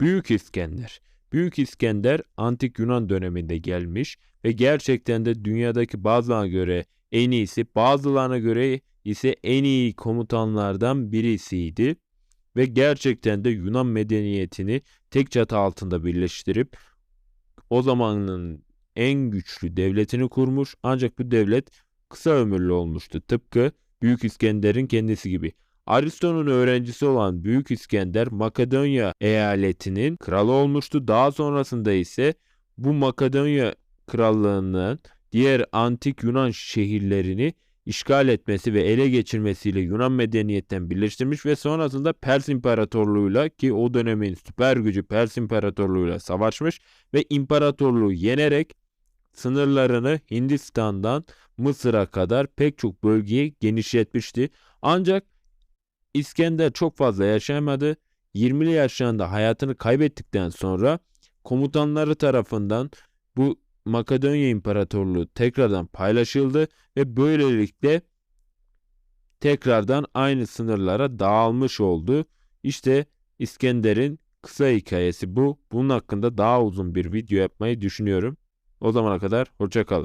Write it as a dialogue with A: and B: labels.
A: Büyük İskender. Büyük İskender antik Yunan döneminde gelmiş ve gerçekten de dünyadaki bazılarına göre en iyisi, bazılarına göre ise en iyi komutanlardan birisiydi ve gerçekten de Yunan medeniyetini tek çatı altında birleştirip o zamanın en güçlü devletini kurmuş ancak bu devlet kısa ömürlü olmuştu tıpkı Büyük İskender'in kendisi gibi. Aristo'nun öğrencisi olan Büyük İskender Makedonya eyaletinin kralı olmuştu. Daha sonrasında ise bu Makedonya krallığının diğer antik Yunan şehirlerini işgal etmesi ve ele geçirmesiyle Yunan medeniyetten birleştirmiş ve sonrasında Pers İmparatorluğu'yla ki o dönemin süper gücü Pers İmparatorluğu'yla savaşmış ve imparatorluğu yenerek sınırlarını Hindistan'dan Mısır'a kadar pek çok bölgeye genişletmişti. Ancak İskender çok fazla yaşayamadı. 20'li yaşlarında hayatını kaybettikten sonra komutanları tarafından bu Makedonya İmparatorluğu tekrardan paylaşıldı ve böylelikle tekrardan aynı sınırlara dağılmış oldu. İşte İskender'in kısa hikayesi bu. Bunun hakkında daha uzun bir video yapmayı düşünüyorum. O zamana kadar hoşça kalın.